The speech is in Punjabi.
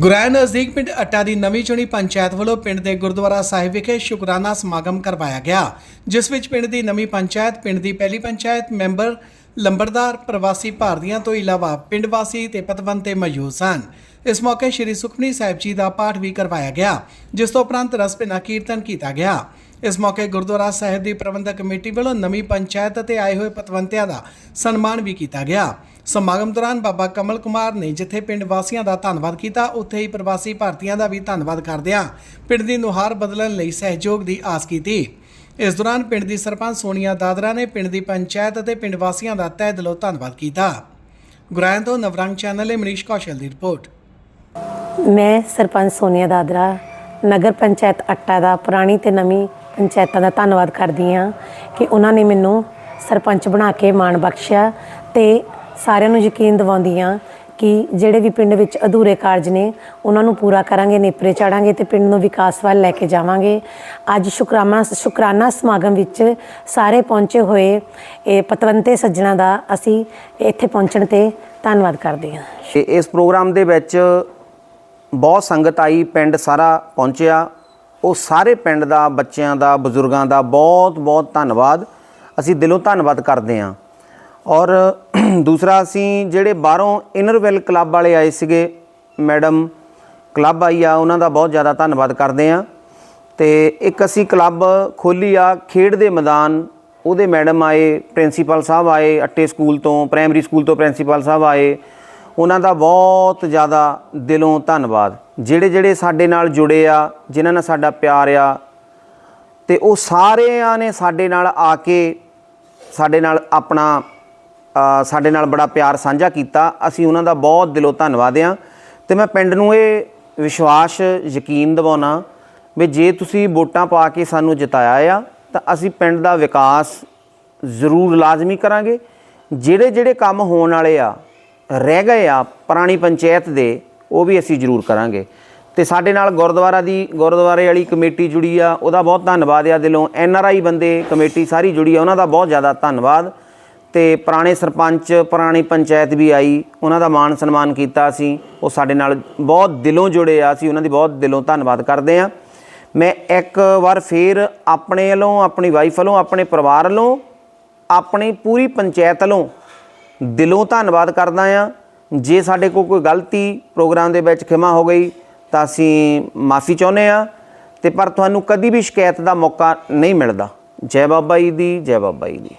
ਗੁਰੈਣ ਨਜ਼ਦੀਕ ਪਿੰਡ ਅੱਟਾ ਦੀ ਨਵੀਂ ਚੁਣੀ ਪੰਚਾਇਤ ਵੱਲੋਂ ਪਿੰਡ ਦੇ ਗੁਰਦੁਆਰਾ ਸਾਹਿਬ ਵਿਖੇ ਸ਼ੁਕਰਾਨਾ ਸਮਾਗਮ ਕਰਵਾਇਆ ਗਿਆ, ਜਿਸ ਵਿੱਚ ਪਿੰਡ ਦੀ ਨਵੀਂ ਪੰਚਾਇਤ, ਪਿੰਡ ਦੀ ਪਹਿਲੀ ਪੰਚਾਇਤ ਮੈਂਬਰ ਲੰਬੜਦਾਰ ਪ੍ਰਵਾਸੀ ਭਾਰਤੀਆਂ ਤੋਂ ਇਲਾਵਾ ਪਿੰਡ ਵਾਸੀ ਤੇ ਪਤਵੰਤੇ ਮੌਜੂਦ ਸਨ। ਇਸ ਮੌਕੇ ਸ੍ਰੀ ਸੁਖਮਨੀ ਸਾਹਿਬ ਜੀ ਦਾ ਪਾਠ ਵੀ ਕਰਵਾਇਆ ਗਿਆ, ਜਿਸ ਤੋਂ ਉਪਰੰਤ ਰਸਪਿਨਾ ਕੀਰਤਨ ਕੀਤਾ ਗਿਆ। ਇਸ ਮੌਕੇ ਗੁਰਦੁਆਰਾ ਸਾਹਿਬ ਦੀ ਪ੍ਰਬੰਧਕ ਕਮੇਟੀ ਵੱਲੋਂ ਨਵੀਂ ਪੰਚਾਇਤ ਅਤੇ ਆਏ ਹੋਏ ਪਤਵੰਤਿਆਂ ਦਾ ਸਨਮਾਨ ਵੀ ਕੀਤਾ ਗਿਆ। ਸਮਾਗਮ ਦੌਰਾਨ ਬਾਬਾ ਕਮਲ ਕੁਮਾਰ ਨੇ ਜਿੱਥੇ ਪਿੰਡ ਵਾਸੀਆਂ ਦਾ ਧੰਨਵਾਦ ਕੀਤਾ, ਉੱਥੇ ਹੀ ਪ੍ਰਵਾਸੀ ਭਾਰਤੀਆਂ ਦਾ ਵੀ ਧੰਨਵਾਦ ਕਰਦਿਆਂ ਪਿੰਡ ਦੀ ਨੁਹਾਰ ਬਦਲਣ ਲਈ ਸਹਿਯੋਗ ਦੀ ਆਸ ਕੀਤੀ। ਇਸ ਦੌਰਾਨ ਪਿੰਡ ਦੀ ਸਰਪੰਚ ਸੋਨੀਆ ਦਾਦਰਾ ਨੇ ਪਿੰਡ ਦੀ ਪੰਚਾਇਤ ਅਤੇ ਪਿੰਡ ਵਾਸੀਆਂ ਦਾ ਤਹਿ ਦਿਲੋਂ ਧੰਨਵਾਦ ਕੀਤਾ। ਗੁਰਾਇਆਂ ਤੋਂ ਨਵਰੰਗ ਚੈਨਲ ਲਈ ਮਨੀਸ਼ ਕੌਸ਼ਲ ਦੀ ਰਿਪੋਰਟ। ਮੈਂ ਸਰਪੰਚ ਸੋਨੀਆ ਦਾਦਰਾ, ਨਗਰ ਪੰਚਾਇਤ ਅੱਟਾ ਦਾ ਪੁਰਾਣੀ ਤੇ ਨਵੀਂ ਪੰਚਾਇਤਾਂ ਦਾ ਧੰਨਵਾਦ ਕਰਦੀ ਹਾਂ ਕਿ ਉਹਨਾਂ ਨੇ ਮੈਨੂੰ ਸਰਪੰਚ ਬਣਾ ਕੇ ਮਾਣ ਬਖਸ਼ਿਆ ਤੇ ਸਾਰਿਆਂ ਨੂੰ ਯਕੀਨ ਦਿਵਾਉਂਦੀ ਹਾਂ ਕਿ ਜਿਹੜੇ ਵੀ ਪਿੰਡ ਵਿੱਚ ਅਧੂਰੇ ਕਾਰਜ ਨੇ, ਉਹਨਾਂ ਨੂੰ ਪੂਰਾ ਕਰਾਂਗੇ, ਨੇਪਰੇ ਚਾੜਾਂਗੇ ਤੇ ਪਿੰਡ ਨੂੰ ਵਿਕਾਸ ਵੱਲ ਲੈ ਕੇ ਜਾਵਾਂਗੇ। ਅੱਜ ਸ਼ੁਕਰਾਨਾ ਸ਼ੁਕਰਾਨਾ ਸਮਾਗਮ ਵਿੱਚ ਸਾਰੇ ਪਹੁੰਚੇ ਹੋਏ ਇਹ ਪਤਵੰਤੇ ਸੱਜਣਾ ਦਾ ਅਸੀਂ ਇੱਥੇ ਪਹੁੰਚਣ ਤੇ ਧੰਨਵਾਦ ਕਰਦੇ ਹਾਂ। ਤੇ ਇਸ ਪ੍ਰੋਗਰਾਮ ਦੇ ਵਿੱਚ ਬਹੁਤ ਸੰਗਤ ਆਈ, ਪਿੰਡ ਸਾਰਾ ਪਹੁੰਚਿਆ। ਉਹ ਸਾਰੇ ਪਿੰਡ ਦਾ, ਬੱਚਿਆਂ ਦਾ, ਬਜ਼ੁਰਗਾਂ ਦਾ ਬਹੁਤ ਬਹੁਤ ਧੰਨਵਾਦ। ਅਸੀਂ ਦਿਲੋਂ ਧੰਨਵਾਦ ਕਰਦੇ ਹਾਂ। ਔਰ ਦੂਸਰਾ, ਅਸੀਂ ਜਿਹੜੇ ਬਾਹਰੋਂ ਇਨਰਵੈਲ ਕਲੱਬ ਵਾਲੇ ਆਏ ਸੀਗੇ, ਮੈਡਮ ਕਲੱਬ ਆਈ ਆ, ਉਹਨਾਂ ਦਾ ਬਹੁਤ ਜ਼ਿਆਦਾ ਧੰਨਵਾਦ ਕਰਦੇ ਹਾਂ। ਤੇ ਇੱਕ ਅਸੀਂ ਕਲੱਬ ਖੋਲੀ ਆ, ਖੇਡ ਦੇ ਮੈਦਾਨ, ਉਹਦੇ ਮੈਡਮ ਆਏ ਪ੍ਰਿੰਸੀਪਲ ਸਾਹਿਬ ਆਏ, ਅੱਟੇ ਸਕੂਲ ਤੋਂ ਪ੍ਰਾਇਮਰੀ ਸਕੂਲ ਤੋਂ ਪ੍ਰਿੰਸੀਪਲ ਸਾਹਿਬ ਆਏ। ਉਹਨਾਂ ਦਾ ਬਹੁਤ ਜ਼ਿਆਦਾ ਦਿਲੋਂ ਧੰਨਵਾਦ। ਜਿਹੜੇ ਜਿਹੜੇ ਸਾਡੇ ਨਾਲ ਜੁੜੇ ਆ, ਜਿਨ੍ਹਾਂ ਨਾਲ ਸਾਡਾ ਪਿਆਰ ਆ, ਤੇ ਉਹ ਸਾਰਿਆਂ ਨੇ ਸਾਡੇ ਨਾਲ ਆ ਕੇ ਸਾਡੇ ਨਾਲ ਆਪਣਾ ਸਾਡੇ ਨਾਲ ਬੜਾ ਪਿਆਰ ਸਾਂਝਾ ਕੀਤਾ। ਅਸੀਂ ਉਹਨਾਂ ਦਾ ਬਹੁਤ ਦਿਲੋਂ ਧੰਨਵਾਦ ਆ। ਤੇ ਮੈਂ ਪਿੰਡ ਨੂੰ ਇਹ ਵਿਸ਼ਵਾਸ ਯਕੀਨ ਦਿਵਾਉਣਾ ਵੀ ਜੇ ਤੁਸੀਂ ਵੋਟਾਂ ਪਾ ਕੇ ਸਾਨੂੰ ਜਿਤਾਇਆ ਆ, ਤਾਂ ਅਸੀਂ ਪਿੰਡ ਦਾ ਵਿਕਾਸ ਜ਼ਰੂਰ ਲਾਜ਼ਮੀ ਕਰਾਂਗੇ। ਜਿਹੜੇ ਜਿਹੜੇ ਕੰਮ ਹੋਣ ਵਾਲੇ ਆ ਰਹਿ ਗਏ ਆ ਪੁਰਾਣੀ ਪੰਚਾਇਤ ਦੇ, ਉਹ ਵੀ ਅਸੀਂ ਜ਼ਰੂਰ ਕਰਾਂਗੇ। ਤੇ ਸਾਡੇ ਨਾਲ ਗੁਰਦੁਆਰਾ ਦੀ, ਗੁਰਦੁਆਰੇ ਵਾਲੀ ਕਮੇਟੀ ਜੁੜੀ ਆ, ਉਹਦਾ ਬਹੁਤ ਧੰਨਵਾਦ ਆ ਦਿਲੋਂ। ਐਨ ਆਰ ਆਈ ਬੰਦੇ ਕਮੇਟੀ ਸਾਰੀ ਜੁੜੀ ਆ, ਉਹਨਾਂ ਦਾ ਬਹੁਤ ਜ਼ਿਆਦਾ ਧੰਨਵਾਦ। ਤੇ ਪੁਰਾਣੇ ਸਰਪੰਚ, ਪੁਰਾਣੀ ਪੰਚਾਇਤ ਵੀ ਆਈ, ਉਹਨਾਂ ਦਾ ਮਾਣ ਸਨਮਾਨ ਕੀਤਾ ਅਸੀਂ, ਉਹ ਸਾਡੇ ਨਾਲ ਬਹੁਤ ਦਿਲੋਂ ਜੁੜੇ ਆ, ਅਸੀਂ ਉਹਨਾਂ ਦੀ ਬਹੁਤ ਦਿਲੋਂ ਧੰਨਵਾਦ ਕਰਦੇ ਆ। ਮੈਂ ਇੱਕ ਵਾਰ ਫੇਰ ਆਪਣੇ ਵੱਲੋਂ, ਆਪਣੀ ਵਾਈਫ ਵੱਲੋਂ, ਆਪਣੇ ਪਰਿਵਾਰ ਵੱਲੋਂ, ਆਪਣੀ ਪੂਰੀ ਪੰਚਾਇਤ ਵੱਲੋਂ ਦਿਲੋਂ ਧੰਨਵਾਦ ਕਰਦਾ ਆ ਜੇ ਸਾਡੇ ਕੋਲ ਕੋਈ ਗਲਤੀ ਪ੍ਰੋਗਰਾਮ ਦੇ ਵਿੱਚ ਖਿਮਾ ਹੋ ਗਈ, ਤਾਂ ਅਸੀਂ ਮਾਫੀ ਚਾਹੁੰਦੇ ਆ ਤੇ ਪਰ ਤੁਹਾਨੂੰ ਕਦੀ ਵੀ ਸ਼ਿਕਾਇਤ ਦਾ ਮੌਕਾ ਨਹੀਂ ਮਿਲਦਾ। ਜੈ ਬਾਬਾ ਜੀ ਦੀ, ਜੈ ਬਾਬਾ ਜੀ ਦੀ।